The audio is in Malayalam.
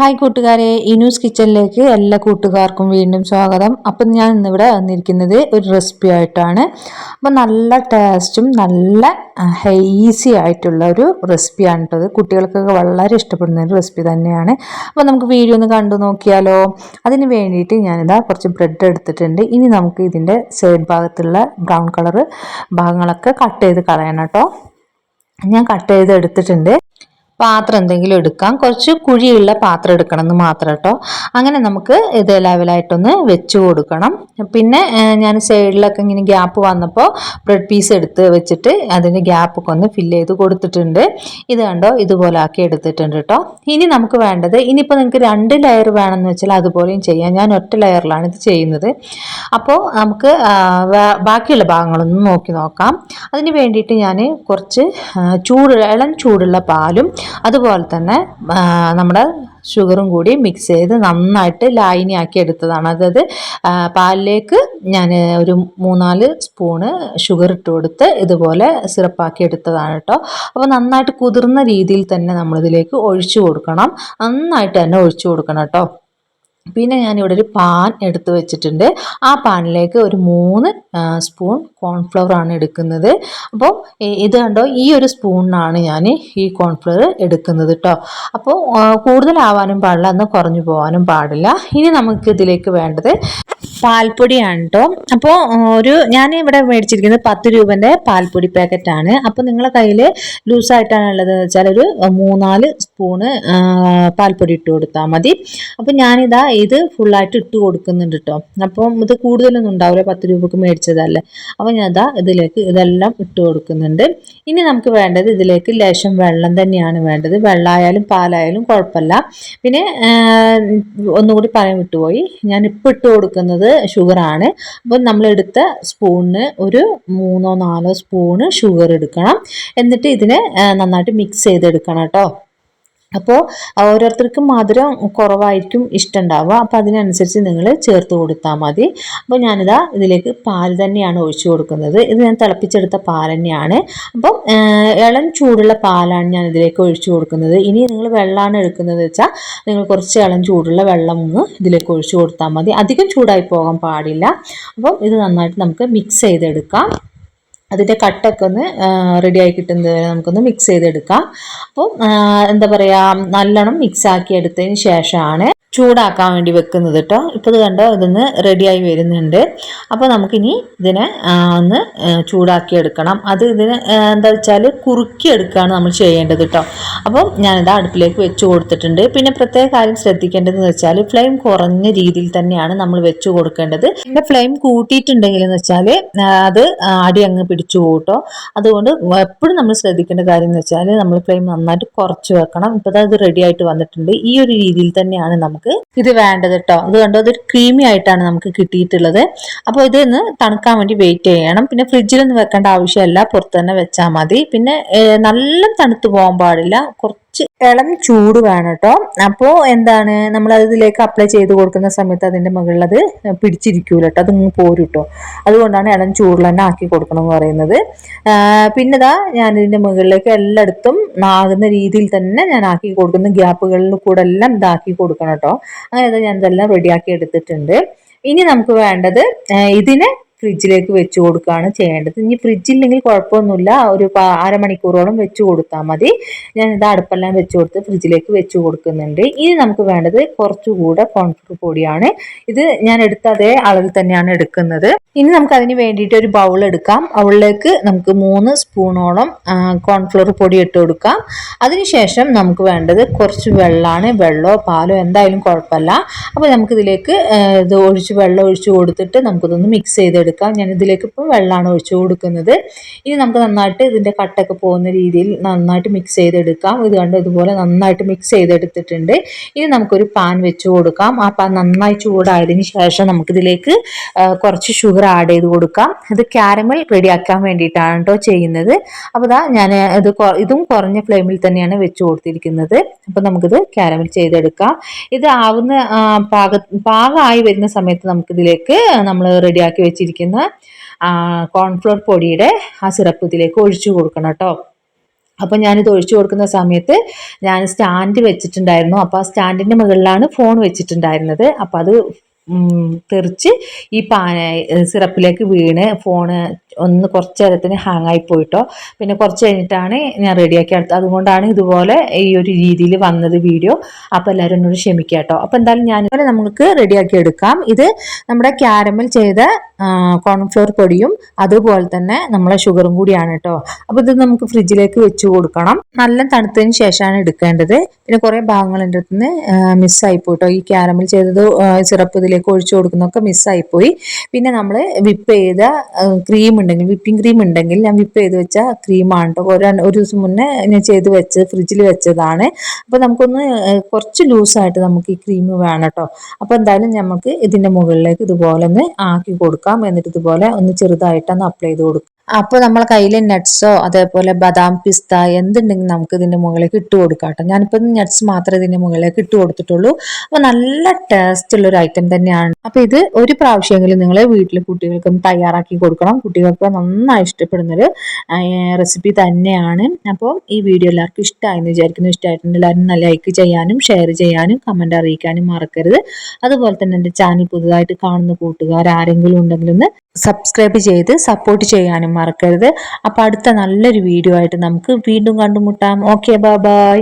ഹായ് കൂട്ടുകാരെ ന്യൂസ് കിച്ചണിലേക്ക് എല്ലാ കൂട്ടുകാർക്കും വീണ്ടും സ്വാഗതം. അപ്പം ഞാൻ ഇന്നിവിടെ വന്നിരിക്കുന്നത് ഒരു റെസിപ്പി ആയിട്ടാണ്. അപ്പം നല്ല ടേസ്റ്റും നല്ല ഈസി ആയിട്ടുള്ള ഒരു റെസിപ്പിയാണ് കേട്ടത് കുട്ടികൾക്കൊക്കെ വളരെ ഇഷ്ടപ്പെടുന്ന ഒരു റെസിപ്പി തന്നെയാണ്. അപ്പോൾ നമുക്ക് വീഡിയോ ഒന്ന് കണ്ടു നോക്കിയാലോ? അതിന് വേണ്ടിയിട്ട് ഞാനിതാ കുറച്ച് ബ്രെഡ് എടുത്തിട്ടുണ്ട്. ഇനി നമുക്ക് ഇതിന്റെ സൈഡ് ഭാഗത്തുള്ള ബ്രൗൺ കളർ ഭാഗങ്ങളൊക്കെ കട്ട് ചെയ്ത് കളയണം കേട്ടോ. ഞാൻ കട്ട് ചെയ്ത് എടുത്തിട്ടുണ്ട്. പാത്രം എന്തെങ്കിലും എടുക്കാം. കുറച്ച് കുഴിയുള്ള പാത്രം എടുക്കണം എന്ന് മാത്രം കേട്ടോ അങ്ങനെ നമുക്ക് ഇത് ലെവലായിട്ടൊന്ന് വെച്ച് കൊടുക്കണം. പിന്നെ ഞാൻ സൈഡിലൊക്കെ ഇങ്ങനെ ഗ്യാപ്പ് വന്നപ്പോൾ ബ്രെഡ് പീസ് എടുത്ത് വെച്ചിട്ട് അതിന്റെ ഗ്യാപ്പൊക്കെ ഒന്ന് ഫില്ല് ചെയ്ത് കൊടുത്തിട്ടുണ്ട്. ഇത് കണ്ടോ? ഇതുപോലെ ആക്കി എടുത്തിട്ടുണ്ട് കേട്ടോ ഇനി നമുക്ക് വേണ്ടത് ഇനിയിപ്പോൾ നിങ്ങൾക്ക് രണ്ട് ലെയർ വേണമെന്ന് വെച്ചാൽ അതുപോലെയും ചെയ്യാം. ഞാൻ ഒറ്റ ലെയറിലാണ് ഇത് ചെയ്യുന്നത്. അപ്പോൾ നമുക്ക് ബാക്കിയുള്ള ഭാഗങ്ങളൊന്നും നോക്കി നോക്കാം. അതിന് വേണ്ടിയിട്ട് ഞാൻ കുറച്ച് ചൂട് ഇളം ചൂടുള്ള പാലും അതുപോലെ തന്നെ നമ്മുടെ ഷുഗറും കൂടി മിക്സ് ചെയ്ത് നന്നായിട്ട് ലായനിയാക്കി എടുത്തതാണ്. അതായത് പാലിലേക്ക് ഞാൻ ഒരു മൂന്നാൽ സ്പൂണ് ഷുഗർ ഇട്ട് കൊടുത്ത് ഇതുപോലെ സിറപ്പാക്കി എടുത്തതാണ് കേട്ടോ. അപ്പോൾ നന്നായിട്ട് കുതിർന്ന രീതിയിൽ തന്നെ നമ്മളിതിലേക്ക് ഒഴിച്ചു കൊടുക്കണം. നന്നായിട്ട് തന്നെ ഒഴിച്ചു കൊടുക്കണം കേട്ടോ. പിന്നെ ഞാനിവിടെ ഒരു പാൻ എടുത്ത് വെച്ചിട്ടുണ്ട്. ആ പാനിലേക്ക് ഒരു മൂന്ന് സ്പൂൺ കോൺഫ്ലവർ ആണ് എടുക്കുന്നത്. അപ്പോൾ ഇത് കണ്ടോ ഈ ഒരു സ്പൂണിനാണ് ഞാൻ ഈ കോൺഫ്ലവർ എടുക്കുന്നത് കേട്ടോ അപ്പോൾ കൂടുതലാവാനും പാടില്ല എന്നാൽ കുറഞ്ഞു പോകാനും പാടില്ല. ഇനി നമുക്ക് ഇതിലേക്ക് വേണ്ടത് പാൽപ്പൊടിയാണ് കേട്ടോ അപ്പോൾ ഒരു ഞാൻ ഇവിടെ മേടിച്ചിരിക്കുന്നത് പത്ത് രൂപന്റെ പാൽപ്പൊടി പാക്കറ്റാണ്. അപ്പോൾ നിങ്ങളെ കയ്യിൽ ലൂസായിട്ടാണ് ഉള്ളത് വെച്ചാൽ ഒരു മൂന്നാൽ സ്പൂണ് പാൽപ്പൊടി ഇട്ട് കൊടുത്താൽ മതി. അപ്പോൾ ഞാനിതാ ഇത് ഫുള്ളായിട്ട് ഇട്ട് കൊടുക്കുന്നുണ്ട് കേട്ടോ അപ്പം ഇത് കൂടുതലൊന്നും ഉണ്ടാവില്ല. പത്ത് രൂപക്ക് മേടിച്ചതല്ലേ. അപ്പോൾ ഞാൻ അതാ ഇതിലേക്ക് ഇതെല്ലാം ഇട്ട് കൊടുക്കുന്നുണ്ട്. ഇനി നമുക്ക് വേണ്ടത് ഇതിലേക്ക് ലേശം വെള്ളം തന്നെയാണ് വേണ്ടത്. വെള്ളമായാലും പാലായാലും കുഴപ്പമില്ല. പിന്നെ ഒന്നുകൂടി പറയാൻ വിട്ടുപോയി. ഞാൻ ഇപ്പം ഇട്ട് കൊടുക്കുന്നത് ഷുഗറാണ്. അപ്പം നമ്മളെടുത്ത സ്പൂണിന് ഒരു മൂന്നോ നാലോ സ്പൂണ് ഷുഗർ എടുക്കണം. എന്നിട്ട് ഇതിനെ നന്നായിട്ട് മിക്സ് ചെയ്തെടുക്കണം കേട്ടോ അപ്പോൾ ഓരോരുത്തർക്കും മധുരം കുറവായിരിക്കും ഇഷ്ടമുണ്ടാവുക അപ്പോൾ അതിനനുസരിച്ച് നിങ്ങൾ ചേർത്ത് കൊടുത്താൽ മതി. അപ്പോൾ ഞാനിതാ ഇതിലേക്ക് പാൽ തന്നെയാണ് ഒഴിച്ചു കൊടുക്കുന്നത്. ഇത് ഞാൻ തിളപ്പിച്ചെടുത്ത പാൽ തന്നെയാണ്. അപ്പം ഇളം ചൂടുള്ള പാലാണ് ഞാൻ ഇതിലേക്ക് ഒഴിച്ചു കൊടുക്കുന്നത്. ഇനി നിങ്ങൾ വെള്ളമാണ് എടുക്കുന്നത് വെച്ചാൽ നിങ്ങൾ കുറച്ച് ഇളം ചൂടുള്ള വെള്ളം ഒന്ന് ഇതിലേക്ക് ഒഴിച്ചു കൊടുത്താൽ മതി. അധികം ചൂടായി പോകാൻ പാടില്ല. അപ്പം ഇത് നന്നായിട്ട് നമുക്ക് മിക്സ് ചെയ്തെടുക്കാം. അതിന്റെ കട്ടൊക്കെ ഒന്ന് റെഡിയായി കിട്ടുന്നത് നമുക്കൊന്ന് മിക്സ് ചെയ്തെടുക്കാം. അപ്പോൾ എന്താ പറയുക നല്ലോണം മിക്സ് ആക്കി എടുത്തതിന് ശേഷമാണ് ചൂടാക്കാൻ വേണ്ടി വെക്കുന്നത് കേട്ടോ ഇപ്പോൾ ഇത് കണ്ടോ ഇതൊന്ന് റെഡിയായി വരുന്നുണ്ട്. അപ്പോൾ നമുക്കിനി ഇതിനെ ഒന്ന് ചൂടാക്കി എടുക്കണം. അത് ഇതിന് എന്താ വെച്ചാൽ കുറുക്കി എടുക്കുകയാണ് നമ്മൾ ചെയ്യേണ്ടത് കേട്ടോ അപ്പോൾ ഞാനിത് അടുപ്പിലേക്ക് വെച്ച് കൊടുത്തിട്ടുണ്ട്. പിന്നെ പ്രത്യേക കാര്യം ശ്രദ്ധിക്കേണ്ടതെന്ന് വെച്ചാൽ ഫ്ലെയിം കുറഞ്ഞ രീതിയിൽ തന്നെയാണ് നമ്മൾ വെച്ച് കൊടുക്കേണ്ടത്. പിന്നെ ഫ്ലെയിം കൂട്ടിയിട്ടുണ്ടെങ്കിൽ എന്ന് വെച്ചാൽ അത് അടി അങ്ങ് പിടിച്ചു കൂട്ടോ. അതുകൊണ്ട് എപ്പോഴും നമ്മൾ ശ്രദ്ധിക്കേണ്ട കാര്യം എന്ന് വെച്ചാൽ നമ്മൾ ഫ്ലെയിം നന്നായിട്ട് കുറച്ച് വെക്കണം. ഇപ്പോൾ അത് റെഡി ആയിട്ട് വന്നിട്ടുണ്ട്. ഈ ഒരു രീതിയിൽ തന്നെയാണ് നമുക്ക് ഇത് വേണ്ടത് കേട്ടോ അത് കണ്ടോ? അതൊരു ക്രീമി ആയിട്ടാണ് നമുക്ക് കിട്ടിയിട്ടുള്ളത്. അപ്പോൾ ഇതൊന്ന് തണുക്കാൻ വേണ്ടി വെയിറ്റ് ചെയ്യണം. പിന്നെ ഫ്രിഡ്ജിലൊന്നും വെക്കേണ്ട ആവശ്യമില്ല. പുറത്ത് തന്നെ വെച്ചാൽ മതി. പിന്നെ നല്ല തണുത്ത് പോകാൻ പാടില്ല. കുറച്ച് ഇളം ചൂട് വേണം കേട്ടോ അപ്പോൾ എന്താണ്? നമ്മൾ അതിലേക്ക് അപ്ലൈ ചെയ്ത് കൊടുക്കുന്ന സമയത്ത് അതിന്റെ മുകളിൽ അത് പിടിച്ചിരിക്കൂല കേട്ടോ അത് പോരും കേട്ടോ അതുകൊണ്ടാണ് ഇളം ചൂടിൽ തന്നെ ആക്കി കൊടുക്കണം എന്ന് പറയുന്നത്. പിന്നെതാ ഞാൻ ഇതിന്റെ മുകളിലേക്ക് എല്ലായിടത്തും ആകുന്ന രീതിയിൽ തന്നെ ഞാൻ ആക്കി കൊടുക്കുന്ന. ഗ്യാപ്പുകളിൽ കൂടെ എല്ലാം ഇതാക്കി കൊടുക്കണം കേട്ടോ അങ്ങനെ ഞാൻ ഇതെല്ലാം റെഡിയാക്കി എടുത്തിട്ടുണ്ട്. ഇനി നമുക്ക് വേണ്ടത് ഇതിനെ ഫ്രിഡ്ജിലേക്ക് വെച്ച് കൊടുക്കുകയാണ് ചെയ്യേണ്ടത്. ഇനി ഫ്രിഡ്ജില്ലെങ്കിൽ കുഴപ്പമൊന്നുമില്ല. ഒരു അരമണിക്കൂറോളം വെച്ച് കൊടുത്താൽ മതി. ഞാൻ ഇത് അടുപ്പെല്ലാം വെച്ച് കൊടുത്ത് ഫ്രിഡ്ജിലേക്ക് വെച്ച് കൊടുക്കുന്നുണ്ട്. ഇനി നമുക്ക് വേണ്ടത് കുറച്ചുകൂടെ കോൺഫ്ലോർ പൊടിയാണ്. ഇത് ഞാൻ എടുത്ത അതേ അളവിൽ തന്നെയാണ് എടുക്കുന്നത്. ഇനി നമുക്ക് അതിന് വേണ്ടിയിട്ട് ഒരു ബൗൾ എടുക്കാം. ബൗളിലേക്ക് നമുക്ക് മൂന്ന് സ്പൂണോളം കോൺഫ്ലോർ പൊടി ഇട്ട് കൊടുക്കാം. അതിനുശേഷം നമുക്ക് വേണ്ടത് കുറച്ച് വെള്ളമാണ് വെള്ളമോ പാലോ എന്തായാലും കുഴപ്പമില്ല. അപ്പോൾ നമുക്കിതിലേക്ക് ഇത് ഒഴിച്ച് വെള്ളം ഒഴിച്ച് കൊടുത്തിട്ട് നമുക്കിതൊന്ന് മിക്സ് ചെയ്തെടുക്കാം. എടുക്കാം. ഞാൻ ഇതിലേക്ക് ഇപ്പോൾ വെള്ളമാണ് ഒഴിച്ചു കൊടുക്കുന്നത്. ഇനി നമുക്ക് നന്നായിട്ട് ഇതിന്റെ കട്ടൊക്കെ പോകുന്ന രീതിയിൽ നന്നായിട്ട് മിക്സ് ചെയ്തെടുക്കാം. ഇത് കണ്ട്? ഇതുപോലെ നന്നായിട്ട് മിക്സ് ചെയ്തെടുത്തിട്ടുണ്ട്. ഇനി നമുക്കൊരു പാൻ വെച്ച് കൊടുക്കാം. ആ പാൻ നന്നായി ചൂടായതിന് ശേഷം നമുക്കിതിലേക്ക് കുറച്ച് ഷുഗർ ആഡ് ചെയ്ത് കൊടുക്കാം. ഇത് ക്യാരമൽ റെഡിയാക്കാൻ വേണ്ടിയിട്ടാണ് കേട്ടോ ചെയ്യുന്നത്. അപ്പോൾ ഇതാ ഞാൻ ഇത് ഇതും കുറഞ്ഞ ഫ്ലെയിമിൽ തന്നെയാണ് വെച്ച് കൊടുത്തിരിക്കുന്നത്. അപ്പോൾ നമുക്കിത് ക്യാരമൽ ചെയ്തെടുക്കാം. ഇത് ആവുന്ന പാക പാകമായി വരുന്ന സമയത്ത് നമുക്കിതിലേക്ക് നമ്മൾ റെഡിയാക്കി വെച്ചിരിക്കുന്ന വെച്ചിരിക്കുന്ന കോൺഫ്ലോർ പൊടിയുടെ ആ സിറപ്പ് ഇതിലേക്ക് ഒഴിച്ചു കൊടുക്കണം കേട്ടോ അപ്പോൾ ഞാനിത് ഒഴിച്ചു കൊടുക്കുന്ന സമയത്ത് ഞാൻ സ്റ്റാൻഡ് വെച്ചിട്ടുണ്ടായിരുന്നു. അപ്പോൾ ആ സ്റ്റാൻഡിന്റെ മുകളിലാണ് ഫോൺ വെച്ചിട്ടുണ്ടായിരുന്നത്. അപ്പോൾ അത് തെറിച്ച് ഈ പാന സിറപ്പിലേക്ക് വീണ് ഫോണ് ഒന്ന് കുറച്ച് നേരത്തിന് ഹാങ് ആയി പോയിട്ടോ. പിന്നെ കുറച്ച് കഴിഞ്ഞിട്ടാണ് ഞാൻ റെഡിയാക്കി എടുത്തത് അതുകൊണ്ടാണ് ഇതുപോലെ ഈ ഒരു രീതിയിൽ വന്നത് വീഡിയോ അപ്പോൾ എല്ലാവരും എന്നോട് ക്ഷമിക്കുക കേട്ടോ അപ്പോൾ എന്തായാലും ഞാൻ ഇതുപോലെ നമുക്ക് റെഡിയാക്കി എടുക്കാം. ഇത് നമ്മുടെ ക്യാരമൽ ചെയ്ത കോൺഫ്ലോർ പൊടിയും അതുപോലെ തന്നെ നമ്മളെ ഷുഗറും കൂടിയാണ് കേട്ടോ അപ്പോൾ ഇത് നമുക്ക് ഫ്രിഡ്ജിലേക്ക് വെച്ച് കൊടുക്കണം. നല്ല തണുത്തതിന് ശേഷമാണ് എടുക്കേണ്ടത്. പിന്നെ കുറേ ഭാഗങ്ങൾ എന്റെ അടുത്ത് നിന്ന് മിസ്സായി പോയിട്ടോ ഈ ക്യാരമൽ ചെയ്തത് സിറപ്പ് ഇതിലേക്ക് ഒഴിച്ചു കൊടുക്കുന്നതൊക്കെ മിസ്സായിപ്പോയി പിന്നെ നമ്മൾ വിപ്പ് ചെയ്ത ക്രീം ഉണ്ടെങ്കിൽ വിപ്പിംഗ് ക്രീം ഉണ്ടെങ്കിൽ ഞാൻ വിപ്പ് ചെയ്ത് വെച്ച ക്രീമാണ് കേട്ടോ ഒരു ദിവസം മുന്നേ ഞാൻ ചെയ്ത് വെച്ച് ഫ്രിഡ്ജിൽ വെച്ചതാണ്. അപ്പോൾ നമുക്കൊന്ന് കുറച്ച് ലൂസായിട്ട് നമുക്ക് ഈ ക്രീം വേണം കേട്ടോ അപ്പോൾ എന്തായാലും നമുക്ക് ഇതിന്റെ മുകളിലേക്ക് ഇതുപോലെ ഒന്ന് ആക്കി കൊടുക്കാം. എന്നിട്ട് ഇതുപോലെ ഒന്ന് ചെറുതായിട്ടൊന്ന് അപ്ലൈ ചെയ്ത് കൊടുക്കാം. അപ്പോൾ നമ്മളെ കയ്യിൽ നട്ട്സോ അതേപോലെ ബദാം പിസ്ത എന്തുണ്ടെങ്കിൽ നമുക്ക് ഇതിന്റെ മുകളിലേക്ക് ഇട്ട് കൊടുക്കാം കേട്ടോ. ഞാനിപ്പോൾ നട്ട്സ് മാത്രമേ ഇതിന്റെ മുകളിലേക്ക് ഇട്ട് കൊടുത്തിട്ടുള്ളൂ. അപ്പോൾ നല്ല ടേസ്റ്റ് ഉള്ള ഒരു ഐറ്റം തന്നെയാണ്. അപ്പോൾ ഇത് ഒരു പ്രാവശ്യമെങ്കിലും നിങ്ങൾ വീട്ടിൽ കുട്ടികൾക്കും തയ്യാറാക്കി കൊടുക്കണം. കുട്ടികൾക്ക് നന്നായി ഇഷ്ടപ്പെടുന്നൊരു റെസിപ്പി തന്നെയാണ്. അപ്പോൾ ഈ വീഡിയോ എല്ലാവർക്കും ഇഷ്ടമായെന്ന് വിചാരിക്കുന്നു. ഇഷ്ടമായിട്ടുണ്ട് എല്ലാവരും ലൈക്ക് ചെയ്യാനും ഷെയർ ചെയ്യാനും കമന്റ് അറിയിക്കാനും മറക്കരുത്. അതുപോലെ തന്നെ എന്റെ ചാനൽ പുതുതായിട്ട് കാണുന്ന കൂട്ടുകാർ ആരെങ്കിലും ഉണ്ടെങ്കിൽ ഒന്ന് സബ്സ്ക്രൈബ് ചെയ്ത് സപ്പോർട്ട് ചെയ്യാനും മറക്കരുത്. അപ്പോൾ അടുത്ത നല്ലൊരു വീഡിയോ ആയിട്ട് നമുക്ക് വീണ്ടും കണ്ടുമുട്ടാം. Okay bye